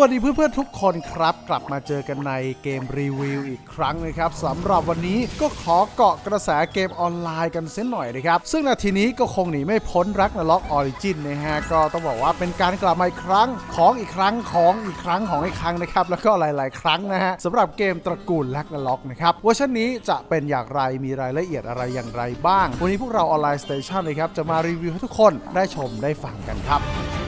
วัสดีเพื่อนๆทุกคนครับ กลับมาเจอกันในเกมรีวิวอีกครั้งนะครับสำหรับวันนี้ก็ขอเกาะกระแสเกมออนไลน์กันเส้นหน่อยนะครับ ซึ่งนาทีนี้ก็คงหนีไม่พ้นรักนล็อกออริจินนะฮะก็ต้องบอกว่าเป็นการกลับมาอีกครั้งของอีกครั้งของอีกครั้งของอีกครั้งนะครับแล้วก็หลาย ๆ ครั้งนะฮะสำหรับเกมตระกูลรักนล็อกนะครับเวอร์ชันนี้จะเป็นอย่างไรมีรายละเอียดอะไรอย่างไรบ้าง วันนี้พวกเราออนไลน์สเตชันนะครับจะมารีวิวให้ทุกคนได้ชมได้ฟังกันครับ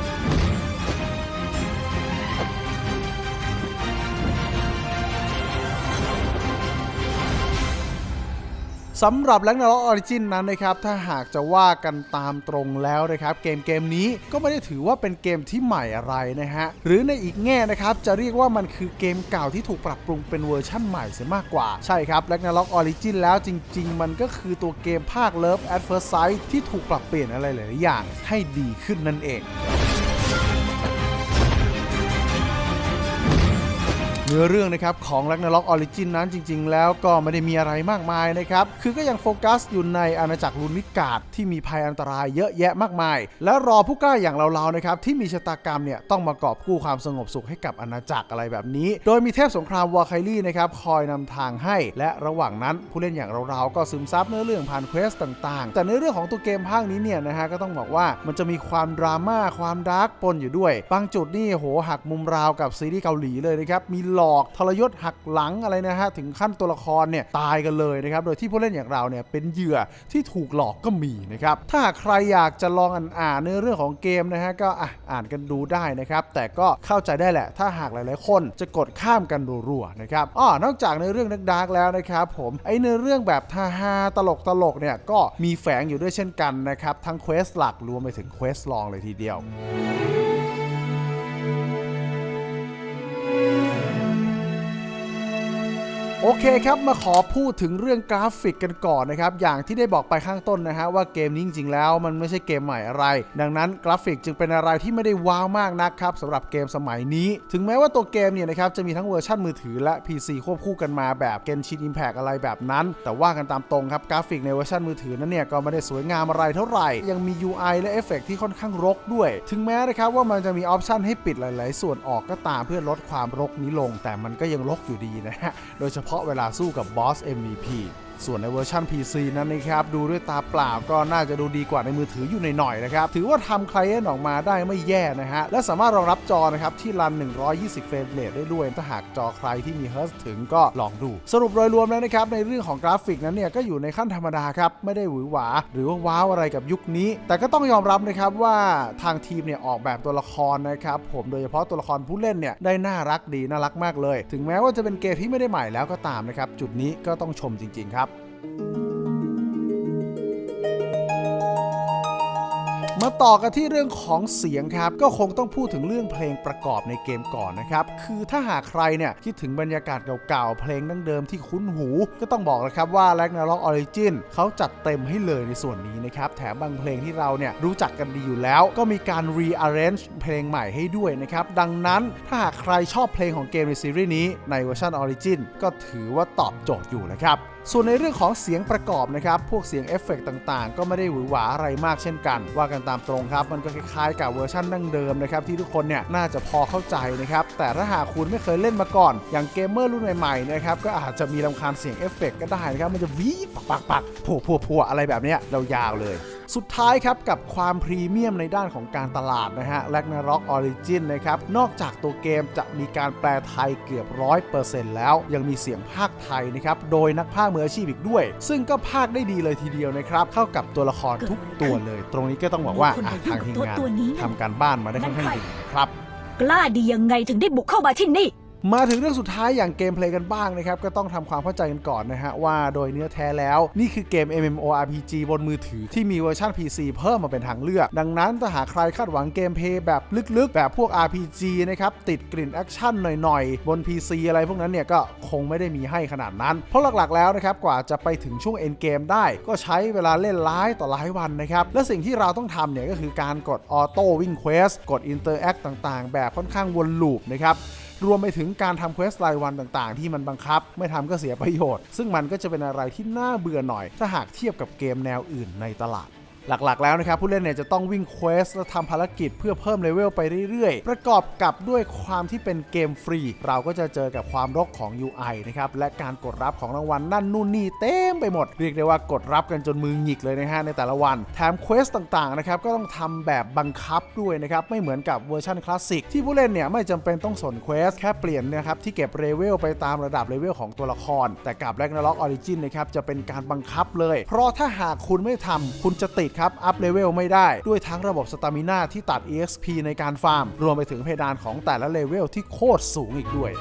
สำหรับแล g นาล็อกออริจินนั้นนะครับ ถ้าหากจะว่ากันตามตรงแล้วนะครับ เกมเกมนี้ก็ไม่ได้ถือว่าเป็นเกมที่ใหม่อะไรนะฮะ หรือในอีกแง่นะครับ จะเรียกว่ามันคือเกมเก่าที่ถูกปรับปรุงเป็นเวอร์ชั่นใหม่เสียมากกว่า ใช่ครับแล g นาล็อกออริจินแล้วจริง ๆ มันก็คือตัวเกมภาค Love at First Sight ที่ถูกปรับเปลี่ยนอะไรหลายอย่างให้ดีขึ้นนั่นเอง เนื้อเรื่องนะครับของ Ragnarok Origin นั้นจริง ๆ แล้วก็ไม่ได้มีอะไรมากมายนะครับ คือก็ยังโฟกัสอยู่ในอาณาจักรลูนิกาดที่มีภัยอันตรายเยอะแยะมากมาย และรอผู้กล้าอย่างเราๆนะครับที่มีชะตากรรมเนี่ยต้องมากอบกู้ความสงบสุขให้กับอาณาจักรอะไรแบบนี้ โดยมีเทพสงครามวอร์ไคลี่นะครับคอยนำทางให้ และระหว่างนั้นผู้เล่นอย่างเราๆก็ซึมซับเนื้อเรื่องผ่านเควสต่างๆ แต่ในเรื่องของตัวเกมภาคนี้เนี่ยนะฮะก็ต้องบอกว่ามันจะมีความดราม่าความดาร์กปนอยู่ด้วย บางจุดนี่โหหักมุมราวกับซีรีส์เกาหลีเลยนะครับมีหลอกทรยศหักหลังอะไรนะฮะถึงขั้นตัวละครเนี่ยตายกันเลยนะครับโดยที่ผู้เล่นอย่างเราเนี่ยเป็นเหยื่อที่ถูกหลอกก็มีนะครับถ้าหากใครอยากจะลองอ่านเนื้อเรื่องของเกมนะฮะก็อะอ่านกันดูได้นะครับแต่ก็เข้าใจได้แหละ ถ้าหากหลายๆ คนจะกดข้ามกันรัวๆนะครับอ้อนอกจากในเรื่องดักๆแล้วนะครับผมไอเนื้อเรื่องแบบทฮาตลกตลกเนี่ยก็มีแฝงอยู่ด้วยเช่นกันนะครับทั้งเควสหลักรวมไปถึงเควสลองเลยทีเดียว อเคครับมาขอพูดถึงเรื่องกราฟิกกันก่อนนะครับ อย่างที่ได้บอกไปข้างต้นนะฮะว่าเกมนี้จริงๆแล้วมันไม่ใช่เกมใหม่อะไร ดังนั้นกราฟิกจึงเป็นอะไรที่ไม่ได้ว้าวมากนักครับสำหรับเกมสมัยนี้ ถึงแม้ว่าตัวเกมเนี่ยนะครับจะมีทั้งเวอร์ชันมือถือและ PC ควบคู่กันมาแบบ Genshin Impact อะไรแบบนั้น แต่ว่ากันตามตรงครับกราฟิกในเวอร์ชันมือถือนั้นเนี่ยก็ไม่ได้สวยงามอะไรเท่าไหร่ ยังมี UI และเอฟเฟกต์ที่ค่อนข้างรกด้วย ถึงแม้นะครับว่ามันจะมีออปชันให้ปิดหลาย ๆ ส่วนออกก็ตามเพื่อลดความรกนี้ลง แต่มันก็ยังรกอยู่ดีนะฮะโดยเฉพาะเวลาสู้กับบอส MVP ส่วนในเวอร์ชัน PC นั้นนะครับดูด้วยตาเปล่าก็น่าจะดูดีกว่าในมือถืออยู่หน่อยๆนะครับถือว่าทำไคลเอนต์ออกมาได้ไม่แย่นะฮะและสามารถรองรับจอนะครับที่รัน 120 เฟรมเรทได้ด้วยถ้าหากจอใครที่มีเฮิร์ตถึงก็ลองดู สรุปโดยรวมแล้วนะครับในเรื่องของกราฟิกนั้นเนี่ยก็อยู่ในขั้นธรรมดาครับไม่ได้หวือหวา หรือว่าว้าวอะไรกับยุคนี้ แต่ก็ต้องยอมรับนะครับว่าทางทีมเนี่ยออกแบบตัวละครนะครับผมโดยเฉพาะตัวละครผู้เล่นเนี่ยได้น่ารักดีน่ารักมากเลย ถึงแม้ว่าจะเป็นเกมที่ไม่ได้ใหม่แล้วก็ตามนะครับจุดนี้ก็ต้องชมจริงๆครับ มาต่อกันที่เรื่องของเสียงครับ ก็คงต้องพูดถึงเรื่องเพลงประกอบในเกมก่อนนะครับ คือถ้าหากใครเนี่ยคิดถึงบรรยากาศเก่าๆ เพลงดั้งเดิมที่คุ้นหู ก็ต้องบอกเลยครับว่า Ragnarok Origin เขาจัดเต็มให้เลยในส่วนนี้นะครับ แถมบางเพลงที่เราเนี่ยรู้จักกันดีอยู่แล้ว ก็มีการ rearrange เพลงใหม่ให้ด้วยนะครับ ดังนั้นถ้าหากใครชอบเพลงของเกมในซีรีส์นี้ในเวอร์ชัน Origin ก็ถือว่าตอบโจทย์อยู่นะครับส่วนในเรื่องของเสียงประกอบนะครับ พวกเสียงเอฟเฟกต์ต่างๆ ก็ไม่ได้หวือหวาอะไรมากเช่นกัน ว่ากันตามตรงครับ มันก็คล้ายๆกับเวอร์ชันดั้งเดิมนะครับ ที่ทุกคนเนี่ยน่าจะพอเข้าใจนะครับ แต่ถ้าหากคุณไม่เคยเล่นมาก่อน อย่างเกมเมอร์รุ่นใหม่ๆนะครับ ก็อาจจะมีรำคาญเสียงเอฟเฟกต์ก็ได้นะครับ มันจะวีดปักปักๆผัวผัวผัวอะไรแบบนี้ยยาวๆเลย สุดท้ายครับกับความพรีเมียมในด้านของการตลาดนะฮะ Ragnarok Origin นะครับ นอกจากตัวเกมจะมีการแปลไทยเกือบ 100%แล้ว ยังมีเสียงภาคไทยนะครับ โดยนักพากย์มืออาชีพอีกด้วย ซึ่งก็ภาคได้ดีเลยทีเดียวนะครับ เข้ากับตัวละครทุกตัวเลย ตรงนี้ก็ต้องบอกว่าอะทางทีมงานทำการบ้านมาได้ค่อนข้างดีนะครับ กล้าดียังไงถึงได้บุกเข้ามาที่นี่ มาถึงเรื่องสุดท้ายอย่างเกมเพลย์กันบ้างนะครับ ก็ต้องทำความเข้าใจกันก่อนนะฮะ ว่าโดยเนื้อแท้แล้วนี่คือเกม MMORPG บนมือถือที่มีเวอร์ชัน PC เพิ่มมาเป็นทางเลือก ดังนั้นถ้าหากใครคาดหวังเกมเพลย์แบบลึกๆ แบบพวก RPG นะครับ ติดกลิ่นแอคชั่นหน่อยๆ บน PC อะไรพวกนั้นเนี่ย ก็คงไม่ได้มีให้ขนาดนั้น เพราะหลักๆแล้วนะครับกว่าจะไปถึงช่วง end game ได้ ก็ใช้เวลาเล่นหลายต่อหลายวันนะครับและสิ่งที่เราต้องทำเนี่ยก็คือการกดออโต้วิ่งเควสกด interact ต่างๆ แบบค่อนข้างวนลูปนะครับ รวมไปถึงการทำเควสรายวันต่างๆ ที่มันบังคับ ไม่ทำก็เสียประโยชน์ ซึ่งมันก็จะเป็นอะไรที่น่าเบื่อหน่อย ถ้าหากเทียบกับเกมแนวอื่นในตลาด หลักๆ แล้วนะครับผู้เล่นเนี่ยจะต้องวิ่งเควสและทำภารกิจเพื่อเพิ่มเลเวลไปเรื่อยๆ ประกอบกับด้วยความที่เป็นเกมฟรี เราก็จะเจอกับความรกของ UI นะครับและการกดรับของรางวัลนั่นนู่นนี่เต็มไปหมด เรียกได้ว่ากดรับกันจนมือหงิกเลยนะฮะในแต่ละวันแถมเควสต่างๆนะครับก็ต้องทำแบบบังคับด้วยนะครับไม่เหมือนกับเวอร์ชันคลาสสิกที่ผู้เล่นเนี่ยไม่จำเป็นต้องสนเควสแค่เปลี่ยนนะครับที่เก็บเลเวลไปตามระดับเลเวลของตัวละคร แต่กับ Ragnarok Origin นะครับจะเป็นการบังคับเลย เพราะถ้าหากคุณไม่ทำคุณจะติดครับ อัพเลเวลไม่ได้ ด้วยทั้งระบบสตามิน่าที่ตัด EXP ในการฟาร์ม รวมไปถึงเพดานของแต่ละเลเวลที่โคตรสูงอีกด้วย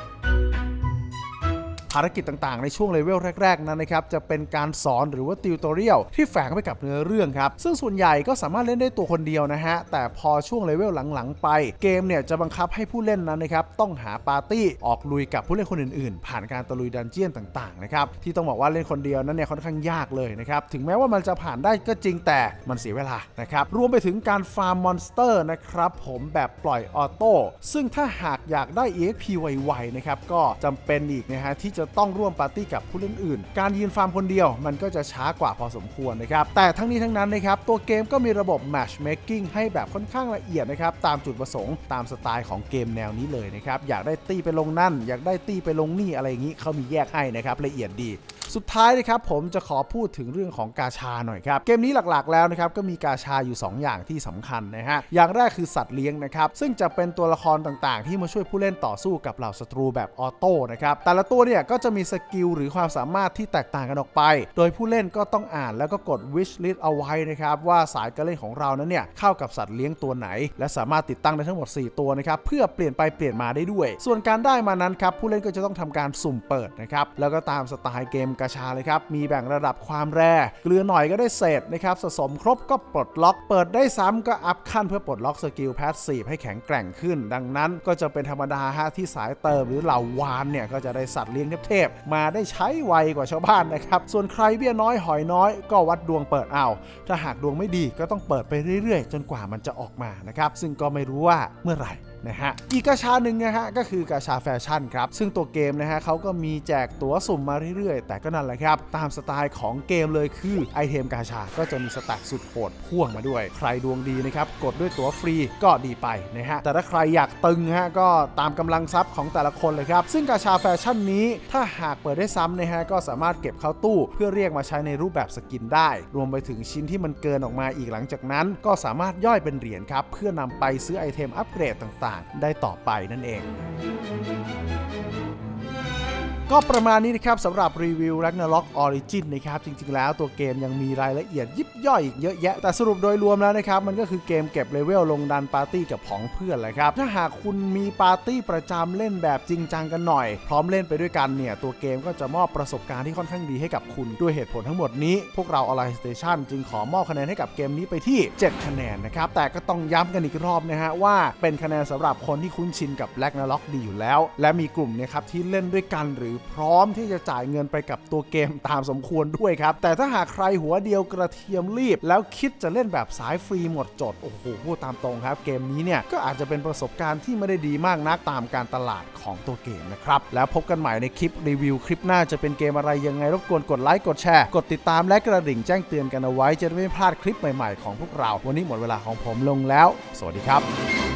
ารกิจต่างๆ ในช่วงเลเวลแรก ๆ นั้นนะครับจะเป็นการสอนหรือว่าติวตอเรียลที่แฝงไปกับเนื้อเรื่องครับซึ่งส่วนใหญ่ก็สามารถเล่นได้ตัวคนเดียวนะฮะแต่พอช่วงเลเวลหลังๆ ไปเกมเนี่ยจะบังคับให้ผู้เล่นนั้นนะครับต้องหาปาร์ตี้ออกลุยกับผู้เล่นคนอื่นๆ ผ่านการตะลุยดันเจียนต่างๆนะครับที่ต้องบอกว่าเล่นคนเดียวนั้นเนี่ยค่อนข้างยากเลยนะครับถึงแม้ว่ามันจะผ่านได้ก็จริงแต่มันเสียเวลานะครับรวมไปถึงการฟาร์มมอนสเตอร์นะครับผมแบบปล่อยออโต้ซึ่งถ้าหากอยากได้ EXP ไวๆนะครับก็จำเป็นอีกนะฮะที่จะต้องร่วมปาร์ตี้กับผู้เล่นอื่น การยืนฟาร์มคนเดียวมันก็จะช้ากว่าพอสมควรนะครับ แต่ทั้งนี้ทั้งนั้นนะครับ ตัวเกมก็มีระบบ matchmaking ให้แบบค่อนข้างละเอียดนะครับ ตามจุดประสงค์ตามสไตล์ของเกมแนวนี้เลยนะครับ อยากได้ตีไปลงนั่น อยากได้ตีไปลงนี่อะไรอย่างนี้เขามีแยกให้นะครับละเอียดดี สุดท้ายนะครับผมจะขอพูดถึงเรื่องของกาชาหน่อยครับ เกมนี้หลักๆแล้วนะครับก็มีกาชาอยู่ 2 อย่างที่สำคัญนะฮะ อย่างแรกคือสัตว์เลี้ยงนะครับ ซึ่งจะเป็นตัวละครต่างๆ ที่มาช่วยผู้เล่นต่อสู้กับเหล่าศัตรูแบบออโต้นะครับ แต่ละตัวเนี่ยก็จะมีสกิลหรือความสามารถที่แตกต่างกันออกไป โดยผู้เล่นก็ต้องอ่านแล้วก็กด wish list เอาไว้นะครับว่าสายการเล่นของเรานั้นเนี่ยเข้ากับสัตว์เลี้ยงตัวไหน และสามารถติดตั้งได้ทั้งหมด 4 ตัวนะครับเพื่อเปลี่ยนไปเปลี่ยนมาได้ด้วย ส่วนการได้มานั้นครับผู้เล่นก็จะต้องทำการสุ่มเปิดนะครับแล้วก็ตามสไตล์เกมกาชาเลยครับ มีแบ่งระดับความแร่เกลือหน่อยก็ได้เศษนะครับสะสมครบก็ปลดล็อก เปิดได้ซ้ำก็อัพขั้นเพื่อปลดล็อกสกิลแพสซีฟให้แข็งแกร่งขึ้น ดังนั้นก็จะเป็นธรรมดาฮะที่สายเติมหรือเหล่าวานเนี่ยก็จะได้สัตว์เลี้ยงเทพๆมาได้ใช้ไวกว่าชาวบ้านนะครับ ส่วนใครเบี้ยน้อยหอยน้อย ก็วัดดวงเปิดเอาถ้าหากดวงไม่ดีก็ต้องเปิดไปเรื่อยๆ จนกว่ามันจะออกมานะครับ ซึ่งก็ไม่รู้ว่าเมื่อไหร่นะฮะอีกกาชาหนึ่งนะฮะก็คือกาชาแฟชั่นครับซึ่งตัวเกมนะฮะเขาก็มีแจกตั๋วสุ่มมาเรื่อยๆ แต่ก็นั่นแหละครับ ตามสไตล์ของเกมเลยคือไอเทมกาชาก็จะมีสแต็กสุดโหดพ่วงมาด้วย ใครดวงดีนะครับกดด้วยตั๋วฟรีก็ดีไปนะฮะแต่ถ้าใครอยากตึงฮะก็ตามกำลังทรัพย์ของแต่ละคนเลยครับซึ่งกาชาแฟชั่นนี้ถ้าหากเปิดได้ซ้ำนะฮะก็สามารถเก็บเข้าตู้ เพื่อเรียกมาใช้ในรูปแบบสกินได้ รวมไปถึงชิ้นที่มันเกินออกมาอีกหลังจากนั้น ก็สามารถย่อยเป็นเหรียญครับเพื่อนำไปซื้อไอเทมอัปเกรดต่างได้ต่อไปนั่นเอง ก็ประมาณนี้นะครับสำหรับรีวิว Ragnarok Origin นะครับจริงๆแล้วตัวเกมยังมีรายละเอียดยิบย่อยอีกเยอะแยะ แต่สรุปโดยรวมแล้วนะครับ มันก็คือเกมเก็บเลเวลลงดันปาร์ตี้กับผองเพื่อนแหละครับ ถ้าหากคุณมีปาร์ตี้ประจำเล่นแบบจริงจังกันหน่อย พร้อมเล่นไปด้วยกันเนี่ย ตัวเกมก็จะมอบประสบการณ์ที่ค่อนข้างดีให้กับคุณด้วยเหตุผลทั้งหมดนี้ พวกเรา Align Station จึงขอมอบคะแนนให้กับเกมนี้ไปที่ 7 คะแนนนะครับแต่ก็ต้องย้ำกันอีกรอบนะฮะว่าเป็นคะแนนสำหรับคนที่คุ้นชินกับ Ragnarok ดีอยู่แล้ว และมีกลุ่มนี่ยครับที่เล่นด้วยกันหรือพร้อมที่จะจ่ายเงินไปกับตัวเกมตามสมควรด้วยครับ แต่ถ้าหากใครหัวเดียวกระเทียมรีบ แล้วคิดจะเล่นแบบสายฟรีหมดจด โอ้โหพูดตามตรงครับ เกมนี้เนี่ย ก็อาจจะเป็นประสบการณ์ที่ไม่ได้ดีมากนักตามการตลาดของตัวเกมนะครับ แล้วพบกันใหม่ในคลิปรีวิวคลิปหน้าจะเป็นเกมอะไรยังไงรบกวนกดไลค์กดแชร์กดติดตามและกระดิ่งแจ้งเตือนกันเอาไว้จะได้ไม่พลาดคลิปใหม่ๆของพวกเรา วันนี้หมดเวลาของผมลงแล้ว สวัสดีครับ